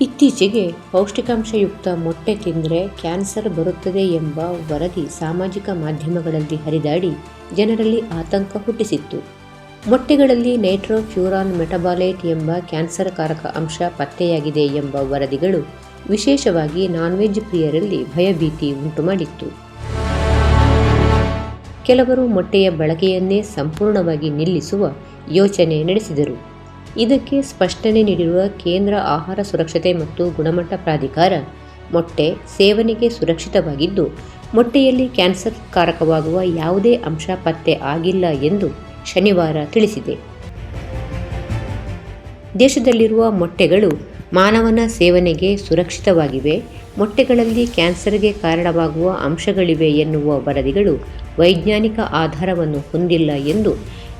ಇತ್ತೀಚೆಗೆ ಪೌಷ್ಟಿಕಾಂಶಯುಕ್ತ ಮೊಟ್ಟೆ ತಿಂದರೆ ಕ್ಯಾನ್ಸರ್ ಬರುತ್ತದೆ ಎಂಬ ವರದಿ ಸಾಮಾಜಿಕ ಮಾಧ್ಯಮಗಳಲ್ಲಿ ಹರಿದಾಡಿ ಜನರಲ್ಲಿ ಆತಂಕ ಹುಟ್ಟಿಸಿತ್ತು. ಮೊಟ್ಟೆಗಳಲ್ಲಿ ನೈಟ್ರೋಫ್ಯೂರಾನ್ ಮೆಟಬಾಲೈಟ್ ಎಂಬ ಕ್ಯಾನ್ಸರ್ಕಾರಕ ಅಂಶ ಪತ್ತೆಯಾಗಿದೆ ಎಂಬ ವರದಿಗಳು ವಿಶೇಷವಾಗಿ ನಾನ್ವೆಜ್ ಪ್ರಿಯರಲ್ಲಿ ಭಯಭೀತಿ ಉಂಟುಮಾಡಿತ್ತು. ಕೆಲವರು ಮೊಟ್ಟೆಯ ಬಳಕೆಯನ್ನೇ ಸಂಪೂರ್ಣವಾಗಿ ನಿಲ್ಲಿಸುವ ಯೋಚನೆ ನಡೆಸಿದರು. ಇದಕ್ಕೆ ಸ್ಪಷ್ಟನೆ ನೀಡಿರುವ ಕೇಂದ್ರ ಆಹಾರ ಸುರಕ್ಷತೆ ಮತ್ತು ಗುಣಮಟ್ಟ ಪ್ರಾಧಿಕಾರ, ಮೊಟ್ಟೆ ಸೇವನೆಗೆ ಸುರಕ್ಷಿತವಾಗಿದ್ದು, ಮೊಟ್ಟೆಯಲ್ಲಿ ಕ್ಯಾನ್ಸರ್ ಕಾರಕವಾಗುವ ಯಾವುದೇ ಅಂಶ ಪತ್ತೆ ಆಗಿಲ್ಲ ಎಂದು ಶನಿವಾರ ತಿಳಿಸಿದೆ. ದೇಶದಲ್ಲಿರುವ ಮೊಟ್ಟೆಗಳು ಮಾನವನ ಸೇವನೆಗೆ ಸುರಕ್ಷಿತವಾಗಿವೆ, ಮೊಟ್ಟೆಗಳಲ್ಲಿ ಕ್ಯಾನ್ಸರ್ಗೆ ಕಾರಣವಾಗುವ ಅಂಶಗಳಿವೆ ಎನ್ನುವ ವರದಿಗಳು ವೈಜ್ಞಾನಿಕ ಆಧಾರವನ್ನು ಹೊಂದಿಲ್ಲ ಎಂದು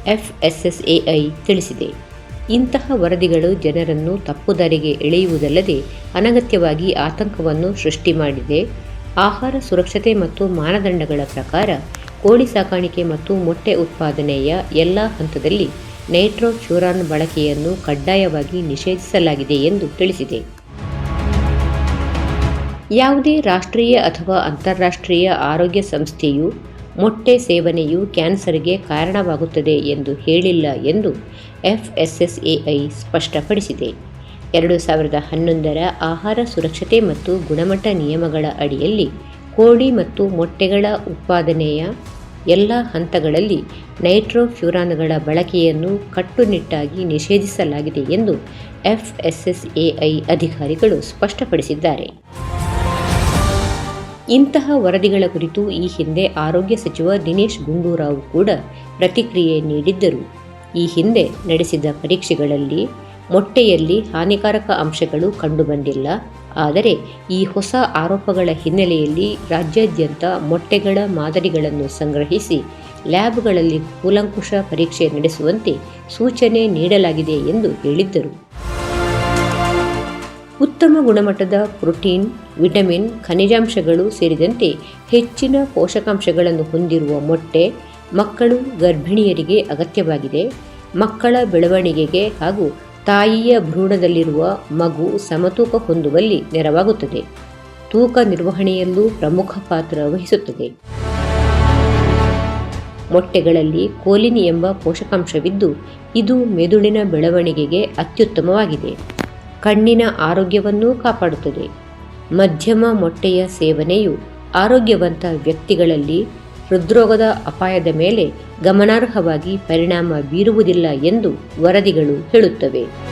ಎಫ್ಎಸ್ಎಸ್ಎಐ ತಿಳಿಸಿದೆ. ಇಂತಹ ವರದಿಗಳು ಜನರನ್ನು ತಪ್ಪುದಾರಿಗೆ ಎಳೆಯುವುದಲ್ಲದೆ ಅನಗತ್ಯವಾಗಿ ಆತಂಕವನ್ನು ಸೃಷ್ಟಿ ಮಾಡಿದೆ. ಆಹಾರ ಸುರಕ್ಷತೆ ಮತ್ತು ಮಾನದಂಡಗಳ ಪ್ರಕಾರ ಕೋಳಿ ಸಾಕಾಣಿಕೆ ಮತ್ತು ಮೊಟ್ಟೆ ಉತ್ಪಾದನೆಯ ಎಲ್ಲ ಹಂತದಲ್ಲಿ ನೈಟ್ರೋಫ್ಯೂರಾನ್ ಬಳಕೆಯನ್ನು ಕಡ್ಡಾಯವಾಗಿ ನಿಷೇಧಿಸಲಾಗಿದೆ ಎಂದು ತಿಳಿಸಿದೆ. ಯಾವುದೇ ರಾಷ್ಟ್ರೀಯ ಅಥವಾ ಅಂತಾರಾಷ್ಟ್ರೀಯ ಆರೋಗ್ಯ ಸಂಸ್ಥೆಯು ಮೊಟ್ಟೆ ಸೇವನೆಯು ಕ್ಯಾನ್ಸರ್ಗೆ ಕಾರಣವಾಗುತ್ತದೆ ಎಂದು ಹೇಳಿಲ್ಲ ಎಂದು ಎಫ್ಎಸ್ಎಸ್ಎಐ ಸ್ಪಷ್ಟಪಡಿಸಿದೆ. ಎರಡು ಸಾವಿರದ ಹನ್ನೊಂದರ ಆಹಾರ ಸುರಕ್ಷತೆ ಮತ್ತು ಗುಣಮಟ್ಟ ನಿಯಮಗಳ ಅಡಿಯಲ್ಲಿ ಕೋಳಿ ಮತ್ತು ಮೊಟ್ಟೆಗಳ ಉತ್ಪಾದನೆಯ ಎಲ್ಲ ಹಂತಗಳಲ್ಲಿ ನೈಟ್ರೋಫ್ಯೂರಾನ್ಗಳ ಬಳಕೆಯನ್ನು ಕಟ್ಟುನಿಟ್ಟಾಗಿ ನಿಷೇಧಿಸಲಾಗಿದೆ ಎಂದು ಎಫ್ಎಸ್ಎಸ್ಎಐ ಅಧಿಕಾರಿಗಳು ಸ್ಪಷ್ಟಪಡಿಸಿದ್ದಾರೆ. ಇಂತಹ ವರದಿಗಳ ಕುರಿತು ಈ ಹಿಂದೆ ಆರೋಗ್ಯ ಸಚಿವ ದಿನೇಶ್ ಗುಂಡೂರಾವ್ ಕೂಡ ಪ್ರತಿಕ್ರಿಯೆ ನೀಡಿದ್ದರು. ಈ ಹಿಂದೆ ನಡೆಸಿದ ಪರೀಕ್ಷೆಗಳಲ್ಲಿ ಮೊಟ್ಟೆಯಲ್ಲಿ ಹಾನಿಕಾರಕ ಅಂಶಗಳು ಕಂಡುಬಂದಿಲ್ಲ. ಆದರೆ ಈ ಹೊಸ ಆರೋಪಗಳ ಹಿನ್ನೆಲೆಯಲ್ಲಿ ರಾಜ್ಯಾದ್ಯಂತ ಮೊಟ್ಟೆಗಳ ಮಾದರಿಗಳನ್ನು ಸಂಗ್ರಹಿಸಿ ಲ್ಯಾಬ್ಗಳಲ್ಲಿ ಕೂಲಂಕುಷ ಪರೀಕ್ಷೆ ನಡೆಸುವಂತೆ ಸೂಚನೆ ನೀಡಲಾಗಿದೆ ಎಂದು ಹೇಳಿದ್ದರು. ಉತ್ತಮ ಗುಣಮಟ್ಟದ ಪ್ರೋಟೀನ್, ವಿಟಮಿನ್, ಖನಿಜಾಂಶಗಳು ಸೇರಿದಂತೆ ಹೆಚ್ಚಿನ ಪೋಷಕಾಂಶಗಳನ್ನು ಹೊಂದಿರುವ ಮೊಟ್ಟೆ ಮಕ್ಕಳು ಗರ್ಭಿಣಿಯರಿಗೆ ಅಗತ್ಯವಾಗಿದೆ. ಮಕ್ಕಳ ಬೆಳವಣಿಗೆಗೆ ಹಾಗೂ ತಾಯಿಯ ಭ್ರೂಣದಲ್ಲಿರುವ ಮಗು ಸಮತೂಕ ಹೊಂದುವಲ್ಲಿ ನೆರವಾಗುತ್ತದೆ. ತೂಕ ನಿರ್ವಹಣೆಯಲ್ಲೂ ಪ್ರಮುಖ ಪಾತ್ರ ವಹಿಸುತ್ತದೆ. ಮೊಟ್ಟೆಗಳಲ್ಲಿ ಕೋಲಿನ್ ಎಂಬ ಪೋಷಕಾಂಶವಿದ್ದು, ಇದು ಮೆದುಳಿನ ಬೆಳವಣಿಗೆಗೆ ಅತ್ಯುತ್ತಮವಾಗಿದೆ. ಕಣ್ಣಿನ ಆರೋಗ್ಯವನ್ನೂ ಕಾಪಾಡುತ್ತದೆ. ಮಧ್ಯಮ ಮೊಟ್ಟೆಯ ಸೇವನೆಯು ಆರೋಗ್ಯವಂತ ವ್ಯಕ್ತಿಗಳಲ್ಲಿ ಹೃದ್ರೋಗದ ಅಪಾಯದ ಮೇಲೆ ಗಮನಾರ್ಹವಾಗಿ ಪರಿಣಾಮ ಬೀರುವುದಿಲ್ಲ ಎಂದು ವರದಿಗಳು ಹೇಳುತ್ತವೆ.